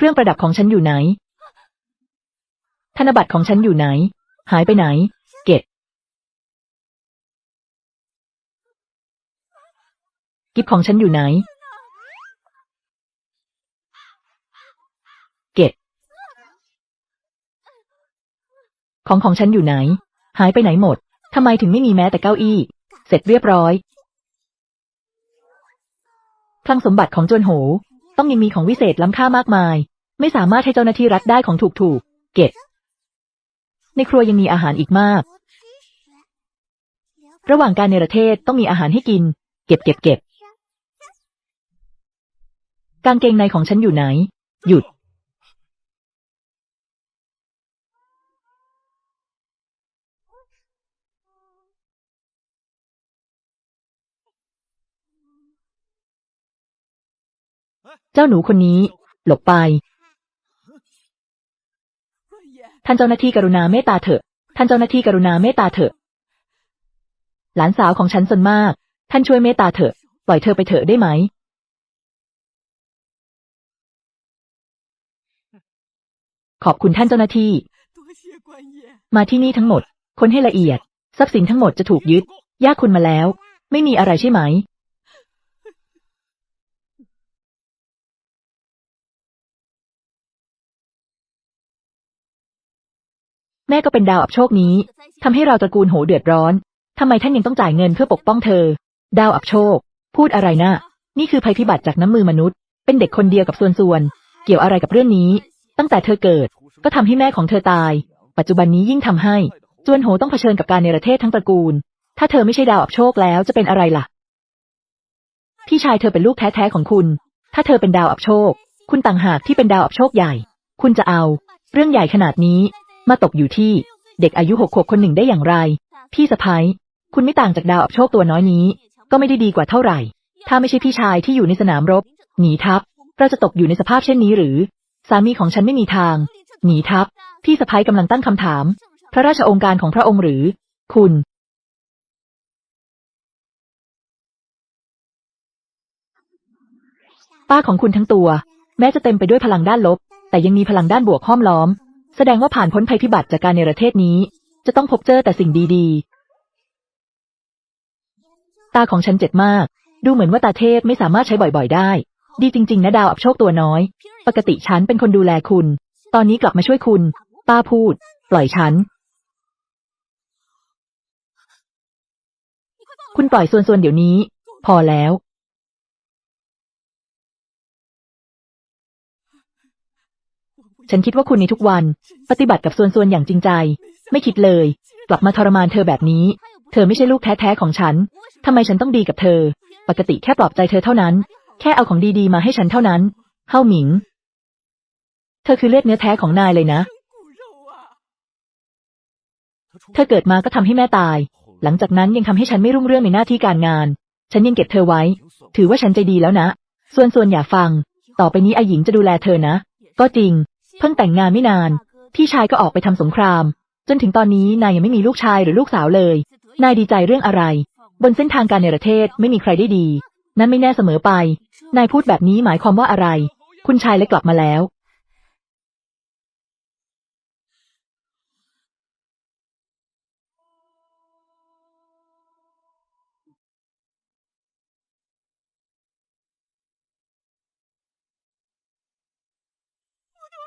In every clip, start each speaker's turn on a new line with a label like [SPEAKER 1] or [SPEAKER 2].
[SPEAKER 1] เครื่องประดับของฉันอยู่ไหน ธนบัตรของฉันอยู่ไหน หายไปไหน เก็บ กิฟของฉันอยู่ไหน เก็บ ของของฉันอยู่ไหน หายไปไหนหมด ทำไมถึงไม่มีแม้แต่เก้าอี้ เสร็จเรียบร้อยคลังสมบัติของจวนโห ต้องยังมีของวิเศษล้ำค่ามากมาย ไม่สามารถให้เจ้าหน้าที่รัฐได้ของถูกๆเก็บ ในครัวยังมีอาหารอีกมาก ระหว่างการในประเทศต้องมีอาหารให้กิน เก็บเก็บเก็บกางเกงในของฉันอยู่ไหน หยุด เจ้าหนูคนนี้ หลบไป ท่านเจ้าหน้าที่กรุณาเมตตาเถอะ ท่านเจ้าหน้าที่กรุณาเมตตาเถอะ หลานสาวของฉันสนมาก ท่านช่วยเมตตาเถอะ ปล่อยเธอไปเถอะได้ไหม ขอบคุณท่านเจ้าหน้าที่ มาที่นี่ทั้งหมด คนให้ละเอียด ทรัพย์สินทั้งหมดจะถูกยึด ยากคุณมาแล้ว ไม่มีอะไรใช่ไหม แม่ก็เป็นดาวอับโชคนี้ทำให้เราตระกูลโหเดือดร้อนทำไมท่านยังต้องจ่ายเงินเพื่อปกป้องเธอ ดาวอับโชค พูดอะไรนะนี่คือภัยพิบัติจากน้ำมือมนุษย์ เป็นเด็กคนเดียวกับส่วนส่วน เกี่ยวอะไรกับเรื่องนี้ ตั้งแต่เธอเกิด ก็ทำให้แม่ของเธอตาย ปัจจุบันนี้ยิ่งทำให้ จวนโหต้องเผชิญกับการเนประเทศทั้งตระกูล ถ้าเธอไม่ใช่ดาวอับโชคแล้วจะเป็นอะไรล่ะ พี่ชายเธอเป็นลูกแท้ๆของคุณ ถ้าเธอเป็นดาวอับโชค คุณต่างหากที่เป็นดาวอับโชคใหญ่ คุณจะเอา เรื่องใหญ่ขนาดนี้ มาตกอยู่ที่เด็กอายุหกขวบคนหนึ่งได้อย่างไร พี่สะพ้ยคุณไม่ต่างจากดาวอับโชคตัวน้อยนี้ ก็ไม่ได้ดีกว่าเท่าไหร่ ถ้าไม่ใช่พี่ชายที่อยู่ในสนามรบ หนีทัพ เราจะตกอยู่ในสภาพเช่นนี้หรือ สามีของฉันไม่มีทาง หนีทัพ พี่สะพ้ยกำลังตั้งคำถาม พระราชองค์การของพระองค์หรือ คุณป้าของคุณทั้งตัว แม้จะเต็มไปด้วยพลังด้านลบ แต่ยังมีพลังด้านบวกห้อมล้อม แสดงว่าผ่านพ้นภัยพิบัติจากการในประเทศนี้ จะต้องพบเจอแต่สิ่งดีๆ ตาของฉันเจ็บมาก ดูเหมือนว่าตาเทพไม่สามารถใช้บ่อยๆ ได้ ดีจริง ๆ นะดาวอับโชคตัวน้อย ปกติฉันเป็นคนดูแลคุณ ตอนนี้กลับมาช่วยคุณ ป้าพูด ปล่อยฉัน คุณปล่อยส่วนๆเดี๋ยวนี้ พอแล้ว ฉันคิดว่าคุณในทุกวัน ปฏิบัติกับส่วนๆอย่างจริงใจ ไม่คิดเลย กลับมาทรมานเธอแบบนี้ เธอไม่ใช่ลูกแท้ๆของฉัน ทำไมฉันต้องดีกับเธอ ปกติแค่ปลอบใจเธอเท่านั้น แค่เอาของดีๆมาให้ฉันเท่านั้น เฮาหมิง เธอคือเลือดเนื้อแท้ของนายเลยนะ เธอเกิดมาก็ทำให้แม่ตาย หลังจากนั้นยังทำให้ฉันไม่รุ่งเรื่องในหน้าที่การงาน ฉันยังเก็บเธอไว้ ถือว่าฉันใจดีแล้วนะ ส่วนส่วนอย่าฟัง ต่อไปนี้ไอหญิงจะดูแลเธอนะ ก็จริง เพิ่งแต่งงานไม่นาน พี่ชายก็ออกไปทำสงคราม จนถึงตอนนี้นายยังไม่มีลูกชายหรือลูกสาวเลย นายดีใจเรื่องอะไร บนเส้นทางการในประเทศไม่มีใครได้ดี นั่นไม่แน่เสมอไป นายพูดแบบนี้หมายความว่าอะไร คุณชายเลยกลับมาแล้ว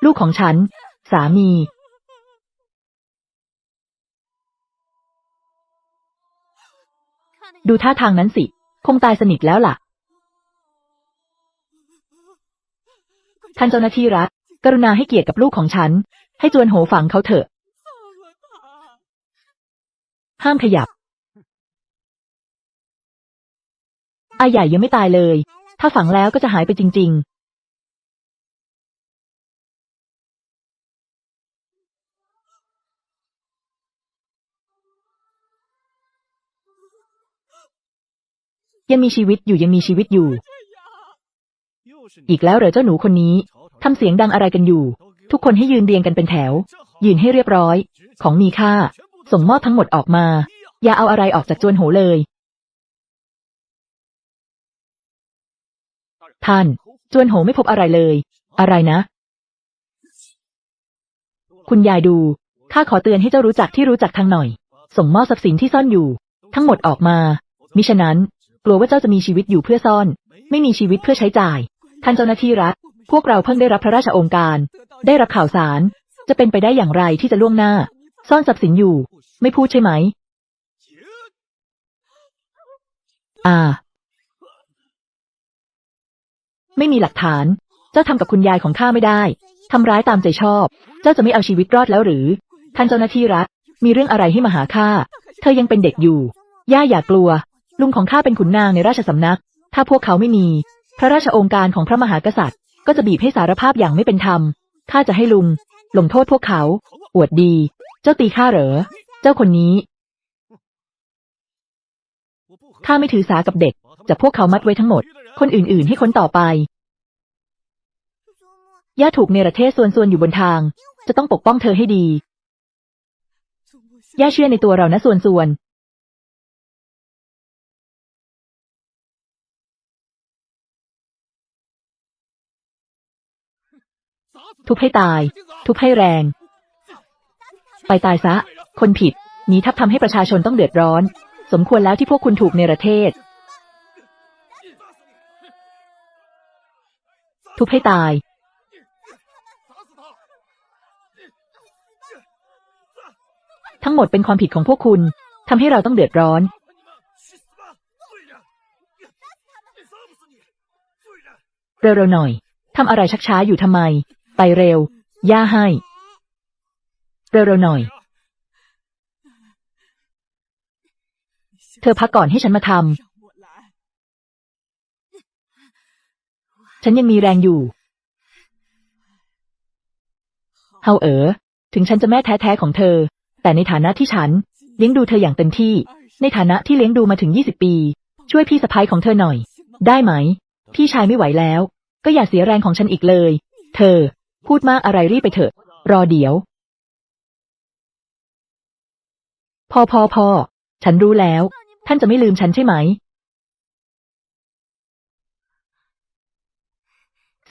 [SPEAKER 1] ลูกของฉัน สามี ดูท่าทางนั้นสิ คงตายสนิทแล้วล่ะ ท่านเจ้าหน้าที่รัฐ กรุณาให้เกียรติกับลูกของฉัน ให้จวนโหฝังเขาเถอะ ห้ามขยับ อาใหญ่ยังไม่ตายเลย ถ้าฝังแล้วก็จะหายไปจริง ๆ ยังมีชีวิตอยู่ยังมีชีวิตอยู่ อีกแล้วเหรอเจ้าหนูคนนี้ทำเสียงดังอะไรกันอยู่ ทุกคนให้ยืนเรียงกันเป็นแถว ยืนให้เรียบร้อย ของมีค่า ส่งมอบทั้งหมดออกมา อย่าเอาอะไรออกจากจวนโหเลย ท่าน จวนโหไม่พบอะไรเลย อะไรนะ คุณยายดู ข้าขอเตือนให้เจ้ารู้จักที่รู้จักทางหน่อย ส่งมอบทรัพย์สินที่ซ่อนอยู่ ทั้งหมดออกมา มิฉะนั้น กลัวว่าเจ้าจะมีชีวิตอยู่เพื่อซ่อน ไม่มีชีวิตเพื่อใช้จ่าย ท่านเจ้าหน้าที่รัฐ พวกเราเพิ่งได้รับพระราชโองการ ได้รับข่าวสาร จะเป็นไปได้อย่างไรที่จะล่วงหน้า ซ่อนทรัพย์สินอยู่ ไม่พูดใช่ไหม อ่า ไม่มีหลักฐาน เจ้าทำกับคุณยายของข้าไม่ได้ ทำร้ายตามใจชอบ เจ้าจะไม่เอาชีวิตรอดแล้วหรือ ท่านเจ้าหน้าที่รัฐ มีเรื่องอะไรให้มาหาข้า เธอยังเป็นเด็กอยู่ ย่าอย่ากลัว ลุงของข้าเป็นขุนนางในราชสำนัก ถ้าพวกเขาไม่มี พระราชองค์การของพระมหากษัตริย์ ก็จะบีบให้สารภาพอย่างไม่เป็นธรรม ข้าจะให้ลุง ลงโทษพวกเขา อวดดี เจ้าตีข้าเหรอ เจ้าคนนี้ข้าไม่ถือสากับเด็กจับพวกเขามัดไว้ทั้งหมด คนอื่นๆ ให้คนต่อไป ย่าถูกเนรเทศส่วนๆอยู่บนทาง จะต้องปกป้องเธอให้ดี ย่าเชื่อในตัวเรานะส่วน ทุบให้ตาย ทุบให้แรง ไปตายซะ คนผิดหนีทับทำให้ประชาชนต้องเดือดร้อน สมควรแล้วที่พวกคุณถูกเนรเทศ ทุบให้ตาย ทั้งหมดเป็นความผิดของพวกคุณทำให้เราต้องเดือดร้อน เร็วๆหน่อยทำอะไรชักช้าอยู่ทำไม ไปเร็ว ย่าให้ เร็วๆหน่อย เธอพักก่อนให้ฉันมาทำ ฉันยังมีแรงอยู่ เฮาเอ๋อ ถึงฉันจะแม่แท้ๆของเธอ แต่ในฐานะที่ฉัน เลี้ยงดูเธออย่างเต็มที่ ในฐานะที่เลี้ยงดูมาถึง 20 ปี ช่วยพี่สะพ้ายของเธอหน่อย ได้ไหม พี่ชายไม่ไหวแล้ว ก็อย่าเสียแรงของฉันอีกเลย เธอ พูดมากอะไรรีบไปเถอะ รอเดี๋ยว พอพอพอฉันรู้แล้ว ท่านจะไม่ลืมฉันใช่ไหม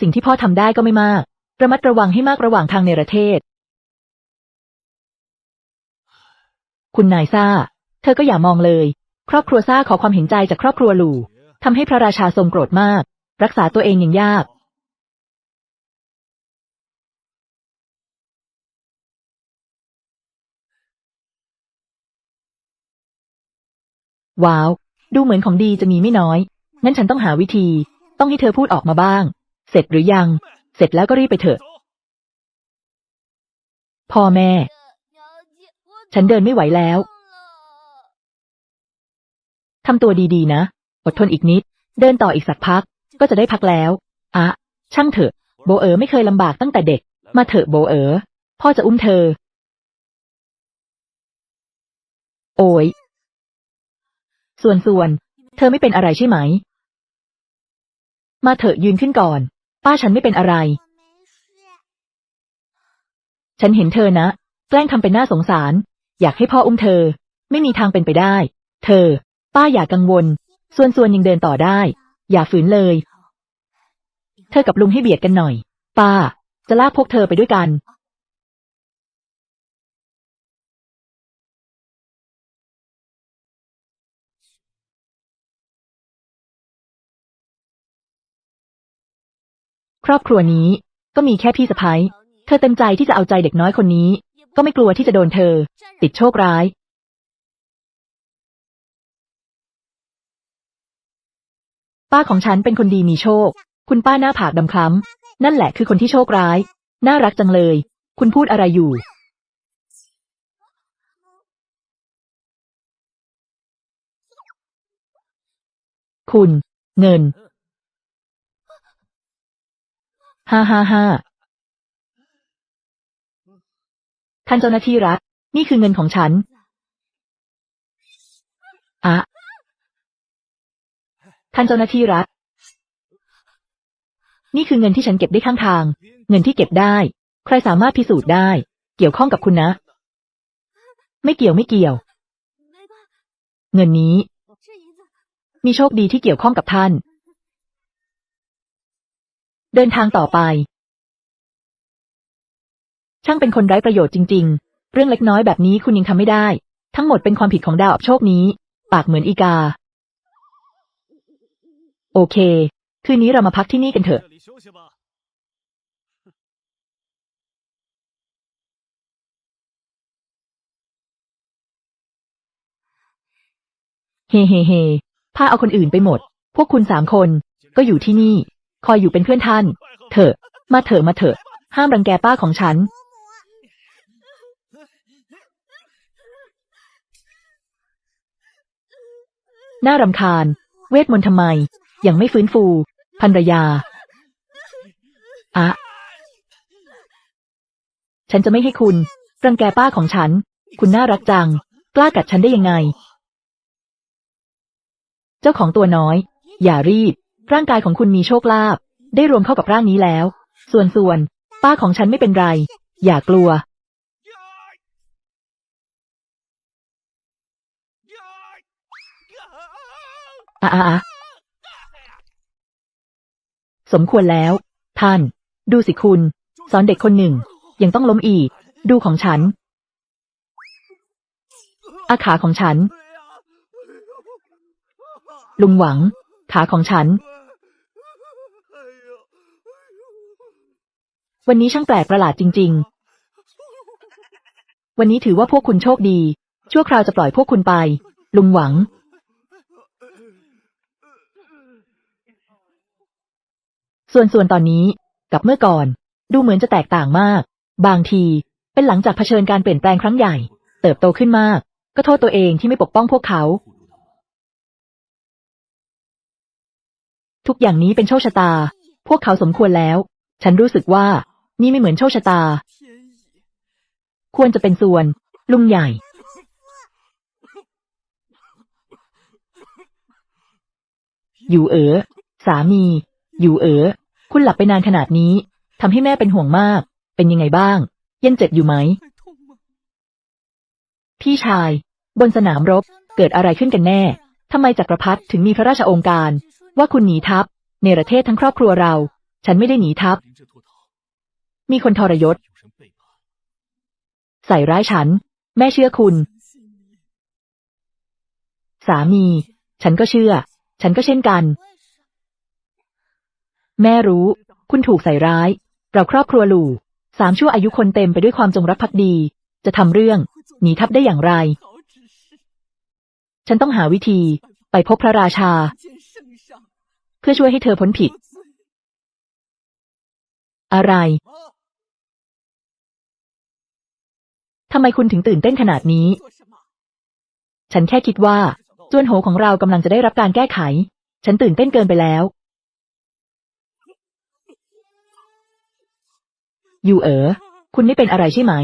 [SPEAKER 1] สิ่งที่พ่อทำได้ก็ไม่มาก ระมัดระวังให้มากระหว่างทางในประเทศ คุณนายซ่า เธอก็อย่ามองเลย ครอบครัวซ่าขอความเห็นใจจากครอบครัวหลู่ทำให้พระราชาทรงโกรธมาก รักษาตัวเองยังยาก ว้าว ดูเหมือนของดีจะมีไม่น้อย งั้นฉันต้องหาวิธี ต้องให้เธอพูดออกมาบ้าง เสร็จหรือยัง เสร็จแล้วก็รีบไปเถอะ พ่อแม่ ฉันเดินไม่ไหวแล้ว ทำตัวดีๆนะ อดทนอีกนิด เดินต่ออีกสักพัก ก็จะได้พักแล้วอะช่างเถอะ โบเอ๋อไม่เคยลำบากตั้งแต่เด็ก มาเถอะโบเอ๋อ พ่อจะอุ้มเธอ โอ้ย ส่วนส่วน เธอไม่เป็นอะไรใช่ไหม มาเถอะยืนขึ้นก่อน ป้าฉันไม่เป็นอะไร ฉันเห็นเธอนะ แกล้งทำเป็นน่าสงสาร อยากให้พ่ออุ้มเธอ ไม่มีทางเป็นไปได้ เธอ ป้าอย่ากังวล ส่วนส่วนยังเดินต่อได้ อย่าฝืนเลย เธอกับลุงให้เบียดกันหน่อย ป้า จะลากพวกเธอไปด้วยกัน รอบครัวนี้ ก็มีแค่พี่สะพ้ยเธอเต็มใจที่จะเอาใจเด็กน้อยคนนี้ ก็ไม่กลัวที่จะโดนเธอ ติดโชคร้าย ป้าของฉันเป็นคนดีมีโชค คุณป้าหน้าผากดำคล้ำนั่นแหละคือคนที่โชคร้าย น่ารักจังเลย คุณพูดอะไรอยู่ คุณ เงิน ฮ่าฮ่าฮ่าท่านเจ้าหน้าที่รัฐ นี่คือเงินของฉัน อะท่านเจ้าหน้าที่รัฐ นี่คือเงินที่ฉันเก็บได้ข้างทาง เงินที่เก็บได้ ใครสามารถพิสูจน์ได้ เกี่ยวข้องกับคุณนะ ไม่เกี่ยวไม่เกี่ยว เงินนี้ มีโชคดีที่เกี่ยวข้องกับท่าน เดินทางต่อไป ช่างเป็นคนไร้ประโยชน์จริง ๆ เรื่องเล็กน้อยแบบนี้คุณยังทำไม่ได้ ทั้งหมดเป็นความผิดของดาวอับโชคนี้ ปากเหมือนอีกา โอเค คืนนี้เรามาพักที่นี่กันเถอะ เฮ้เฮ้เฮ้พาเอาคนอื่นไปหมด พวกคุณสามคน ก็อยู่ที่นี่ คอยอยู่เป็นเพื่อนท่าน เถอะ มาเถอะมาเถอะ ห้ามรังแกป้าของฉัน น่ารำคาญ เวทมนต์ทำไม ยังไม่ฟื้นฟูภรรยา อะ ฉันจะไม่ให้คุณ รังแกป้าของฉัน คุณน่ารักจัง กล้ากัดฉันได้ยังไง เจ้าของตัวน้อย อย่ารีบ ร่างกายของคุณมีโชคลาภได้รวมเข้ากับร่างนี้แล้ว ส่วนส่วน ป้าของฉันไม่เป็นไร อย่ากลัวอะอะอะสมควรแล้ว ท่าน ดูสิคุณ สอนเด็กคนหนึ่ง ยังต้องล้มอีก ดูของฉัน อาขาของฉัน ลุงหวัง ขาของฉัน วันนี้ช่างแปลกประหลาดจริง ๆ วันนี้ถือว่าพวกคุณโชคดี ชั่วคราวจะปล่อยพวกคุณไป ลุงหวัง ส่วนส่วนตอนนี้ กับเมื่อก่อน ดูเหมือนจะแตกต่างมาก บางที เป็นหลังจากเผชิญการเปลี่ยนแปลงครั้งใหญ่ เติบโตขึ้นมาก ก็โทษตัวเองที่ไม่ปกป้องพวกเขา ทุกอย่างนี้เป็นโชคชะตา พวกเขาสมควรแล้ว ฉันรู้สึกว่า นี่ไม่เหมือนโชคชะตา ควรจะเป็นส่วน ลุงใหญ่ อยู่เอ๋อสามี อยู่เอ๋อคุณหลับไปนานขนาดนี้ทำให้แม่เป็นห่วงมาก เป็นยังไงบ้างเย็นเจ็บอยู่ไหม พี่ชาย บนสนามรบเกิดอะไรขึ้นกันแน่ทำไมจักรพรรดิถึงมีพระราชองค์การ ว่าคุณหนีทัพในประเทศทั้งครอบครัวเรา ฉันไม่ได้หนีทัพ มีคนทรยศ ใส่ร้ายฉัน แม่เชื่อคุณ สามี ฉันก็เชื่อ ฉันก็เช่นกัน แม่รู้ คุณถูกใส่ร้าย เราครอบครัวหลู่สามชั่วอายุคนเต็มไปด้วยความจงรักภักดี จะทำเรื่อง หนีทับได้อย่างไร ฉันต้องหาวิธี ไปพบพระราชา เพื่อช่วยให้เธอพ้นผิด อะไร ทำไมคุณถึงตื่นเต้นขนาดนี้ ฉันแค่คิดว่าจวนโหของเรากำลังจะได้รับการแก้ไข ฉันตื่นเต้นเกินไปแล้ว อยู่เอ๋อ คุณไม่เป็นอะไรใช่ไหม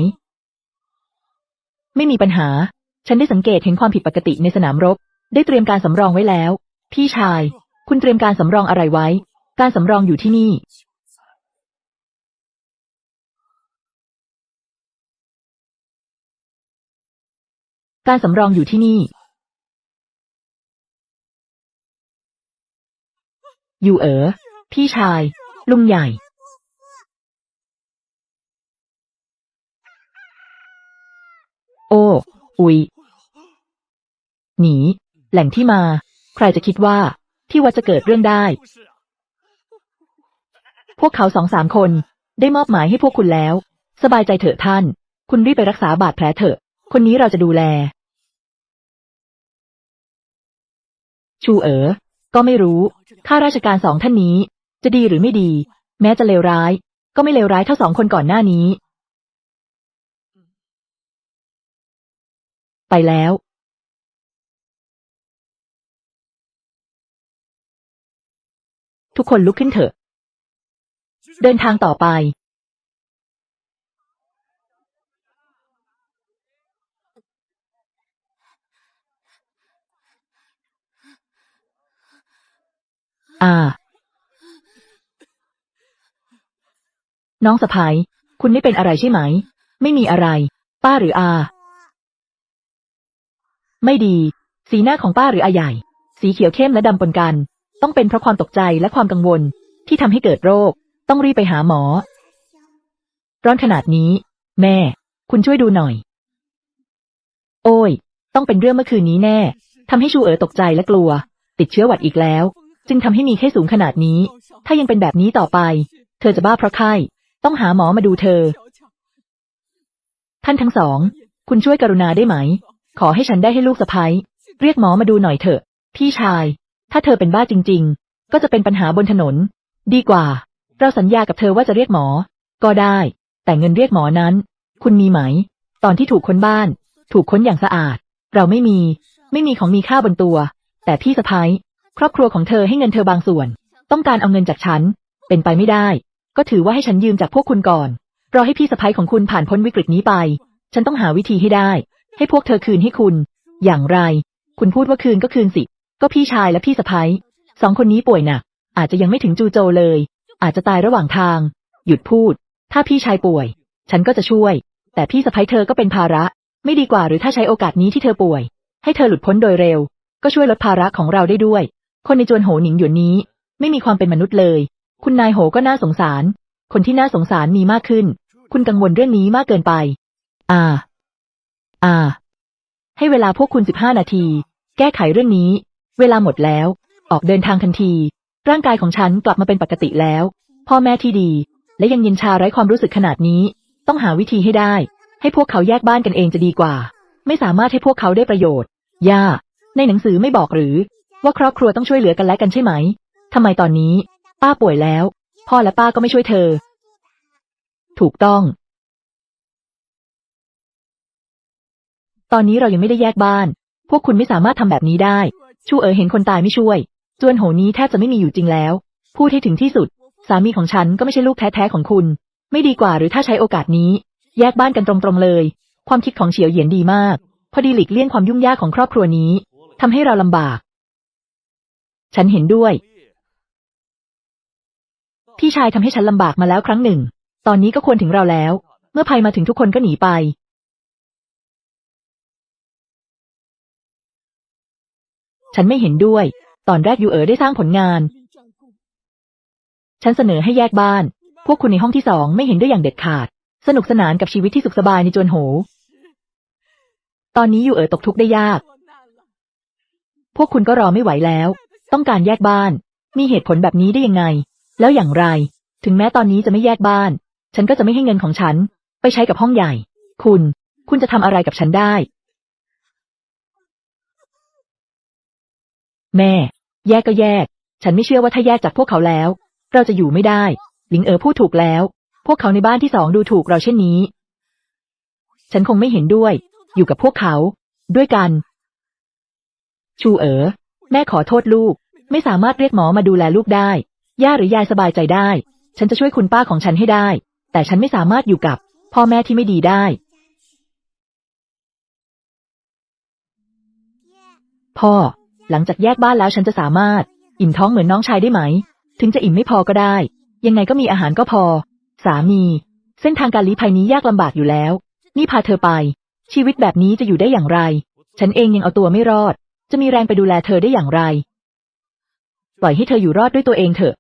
[SPEAKER 1] ไม่มีปัญหา ฉันได้สังเกตเห็นความผิดปกติในสนามรบ ได้เตรียมการสำรองไว้แล้ว พี่ชาย คุณเตรียมการสำรองอะไรไว้ การสำรองอยู่ที่นี่ การสำรองอยู่ที่นี่ อยู่เอ๋อ พี่ชาย ลุงใหญ่ โอ้ อุย หนี แหล่งที่มา ใครจะคิดว่า ที่วัดจะเกิดเรื่องได้ พวกเขาสองสามคน ได้มอบหมายให้พวกคุณแล้ว สบายใจเถอะท่าน คุณรีบไปรักษาบาดแผลเถอะ คนนี้เราจะดูแล ชูเอ๋อ ก็ไม่รู้ ข้าราชการสองท่านนี้ จะดีหรือไม่ดี แม้จะเลวร้าย ก็ไม่เลวร้ายเท่าสองคนก่อนหน้านี้ ไปแล้ว ทุกคนลุกขึ้นเถอะ เดินทางต่อไป อ่าน้องสะพ้ายคุณไม่เป็นอะไรใช่ไหม ไม่มีอะไร ป้าหรืออา ไม่ดี สีหน้าของป้าหรืออาใหญ่ สีเขียวเข้มและดำปนกัน ต้องเป็นเพราะความตกใจและความกังวลที่ทำให้เกิดโรค ต้องรีบไปหาหมอ ร้อนขนาดนี้ แม่ คุณช่วยดูหน่อย โอ้ย ต้องเป็นเรื่องเมื่อคืนนี้แน่ทำให้ชูเอ๋อตกใจและกลัว ติดเชื้อหวัดอีกแล้ว จึงทำให้มีไข้สูงขนาดนี้ ถ้ายังเป็นแบบนี้ต่อไป เธอจะบ้าเพราะไข้ ต้องหาหมอมาดูเธอ ท่านทั้งสอง คุณช่วยกรุณาได้ไหม ขอให้ฉันได้ให้ลูกสะพ้ยเรียกหมอมาดูหน่อยเถอะ พี่ชาย ถ้าเธอเป็นบ้าจริง ๆ ก็จะเป็นปัญหาบนถนน ดีกว่า เราสัญญากับเธอว่าจะเรียกหมอ ก็ได้ แต่เงินเรียกหมอนั้น คุณมีไหม ตอนที่ถูกค้นบ้าน ถูกค้นอย่างสะอาด เราไม่มี ไม่มีของมีค่าบนตัว แต่พี่สะพ้ย ครอบครัวของเธอให้เงินเธอบางส่วน ต้องการเอาเงินจากฉัน เป็นไปไม่ได้ ก็ถือว่าให้ฉันยืมจากพวกคุณก่อน รอให้พี่สะพ้ยของคุณผ่านพ้นวิกฤตนี้ไป ฉันต้องหาวิธีให้ได้ ให้พวกเธอคืนให้คุณ อย่างไร คุณพูดว่าคืนก็คืนสิ ก็พี่ชายและพี่สะพ้ยสองคนนี้ป่วยหนัก อาจจะยังไม่ถึงจูโจเลย อาจจะตายระหว่างทาง หยุดพูด ถ้าพี่ชายป่วย ฉันก็จะช่วย แต่พี่สะพ้ยเธอก็เป็นภาระ ไม่ดีกว่าหรือถ้าใช้โอกาสนี้ที่เธอป่วย ให้เธอหลุดพ้นโดยเร็ว ก็ช่วยลดภาระของเราได้ด้วย คนในจวนโหหนิงหยวนนี้ ไม่มีความเป็นมนุษย์เลย คุณนายโหก็น่าสงสาร คนที่น่าสงสารมีมากขึ้น คุณกังวลเรื่องนี้มากเกินไป อ่า อ่า ให้เวลาพวกคุณสิบห้านาที แก้ไขเรื่องนี้ เวลาหมดแล้ว ออกเดินทางทันที ร่างกายของฉันกลับมาเป็นปกติแล้ว พ่อแม่ที่ดี และยังเย็นชาไร้ความรู้สึกขนาดนี้ ต้องหาวิธีให้ได้ ให้พวกเขาแยกบ้านกันเองจะดีกว่า ไม่สามารถให้พวกเขาได้ประโยชน์ ย่า ในหนังสือไม่บอกหรือ ว่าครอบครัวต้องช่วยเหลือกันและกันใช่ไหมทำไมตอนนี้ ป้าป่วยแล้ว พ่อและป้าก็ไม่ช่วยเธอ ถูกต้อง ตอนนี้เรายังไม่ได้แยกบ้าน พวกคุณไม่สามารถทำแบบนี้ได้ ชูเอ๋อเห็นคนตายไม่ช่วย จวนโหนี้แทบจะไม่มีอยู่จริงแล้ว พูดให้ถึงที่สุด สามีของฉันก็ไม่ใช่ลูกแท้ๆของคุณ ไม่ดีกว่าหรือถ้าใช้โอกาสนี้ แยกบ้านกันตรงๆเลย ความคิดของเฉียวเหยียนดีมาก พอดีหลีกเลี่ยงความยุ่งยากของครอบครัวนี้ทำให้เราลำบาก ฉันเห็นด้วย พี่ชายทำให้ฉันลำบากมาแล้วครั้งหนึ่ง ตอนนี้ก็ควรถึงเราแล้ว เมื่อภัยมาถึงทุกคนก็หนีไป ฉันไม่เห็นด้วย ตอนแรกยูเอ๋อได้สร้างผลงาน ฉันเสนอให้แยกบ้าน พวกคุณในห้องที่สองไม่เห็นด้วยอย่างเด็ดขาด สนุกสนานกับชีวิตที่สุขสบายในจวนโห ตอนนี้ยูเอ๋อตกทุกข์ได้ยาก พวกคุณก็รอไม่ไหวแล้ว ต้องการแยกบ้าน มีเหตุผลแบบนี้ได้ยังไง แล้วอย่างไร ถึงแม้ตอนนี้จะไม่แยกบ้าน ฉันก็จะไม่ให้เงินของฉัน ไปใช้กับห้องใหญ่ คุณ คุณจะทำอะไรกับฉันได้ แม่ แยกก็แยก ฉันไม่เชื่อว่าถ้าแยกจากพวกเขาแล้ว เราจะอยู่ไม่ได้ หลิงเอ๋อพูดถูกแล้ว พวกเขาในบ้านที่สองดูถูกเราเช่นนี้ ฉันคงไม่เห็นด้วย อยู่กับพวกเขา ด้วยกัน ชูเอ๋อ แม่ขอโทษลูก ไม่สามารถเรียกหมอมาดูแลลูกได้ ย่าหรือยายสบายใจได้ ฉันจะช่วยคุณป้าของฉันให้ได้ แต่ฉันไม่สามารถอยู่กับ พ่อแม่ที่ไม่ดีได้ พ่อ หลังจากแยกบ้านแล้วฉันจะสามารถ อิ่มท้องเหมือนน้องชายได้ไหม ถึงจะอิ่มไม่พอก็ได้ ยังไงก็มีอาหารก็พอ สามี เส้นทางการลี้ภัยนี้ยากลำบากอยู่แล้ว นี่พาเธอไป ชีวิตแบบนี้จะอยู่ได้อย่างไร ฉันเองยังเอาตัวไม่รอด จะมีแรงไปดูแลเธอได้อย่างไร ปล่อยให้เธออยู่รอดด้วยตัวเองเถอะ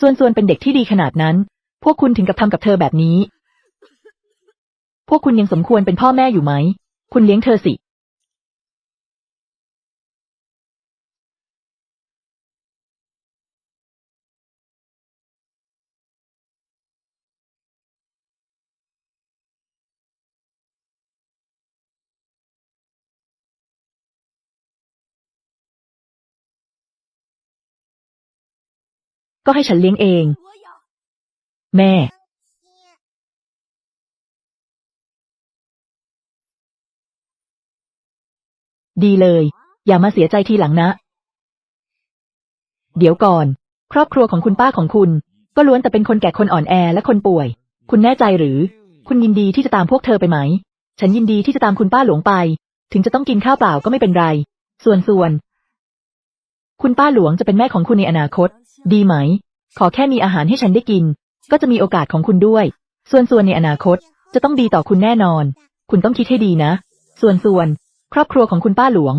[SPEAKER 1] ส่วนส่วนเป็นเด็กที่ดีขนาดนั้น พวกคุณถึงกับทำกับเธอแบบนี้ พวกคุณยังสมควรเป็นพ่อแม่อยู่ไหม คุณเลี้ยงเธอสิ ก็ให้ฉันเลี้ยงเอง แม่ ดีเลย อย่ามาเสียใจทีหลังนะ เดี๋ยวก่อน ครอบครัวของคุณป้าของคุณ ก็ล้วนแต่เป็นคนแก่คนอ่อนแอและคนป่วย คุณแน่ใจหรือ คุณยินดีที่จะตามพวกเธอไปไหม ฉันยินดีที่จะตามคุณป้าหลวงไป ถึงจะต้องกินข้าวเปล่าก็ไม่เป็นไร ส่วนส่วน คุณป้าหลวงจะเป็นแม่ของคุณในอนาคต ดีไหม ขอแค่มีอาหารให้ฉันได้กิน ก็จะมีโอกาสของคุณด้วย ส่วนส่วนในอนาคตจะต้องดีต่อคุณแน่นอน คุณต้องคิดให้ดีนะ ส่วนส่วน ครอบครัวของคุณป้าหลวง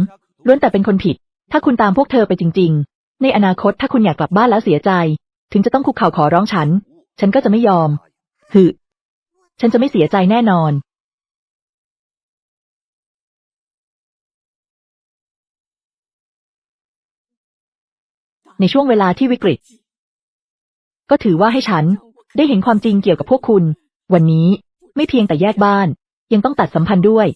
[SPEAKER 1] ล้วนแต่เป็นคนผิด ถ้าคุณตามพวกเธอไปจริง ๆ ในอนาคตถ้าคุณอยากกลับบ้านแล้วเสียใจ ถึงจะต้องคุกเข่าขอร้องฉัน ฉันก็จะไม่ยอม หึ ฉันจะไม่เสียใจแน่นอน ในช่วงเวลาที่วิกฤต ก็ถือว่าให้ฉันได้เห็นความจริงเกี่ยวกับพวกคุณ วันนี้ไม่เพียงแต่แยกบ้าน ยังต้องตัดสัมพันธ์ด้วย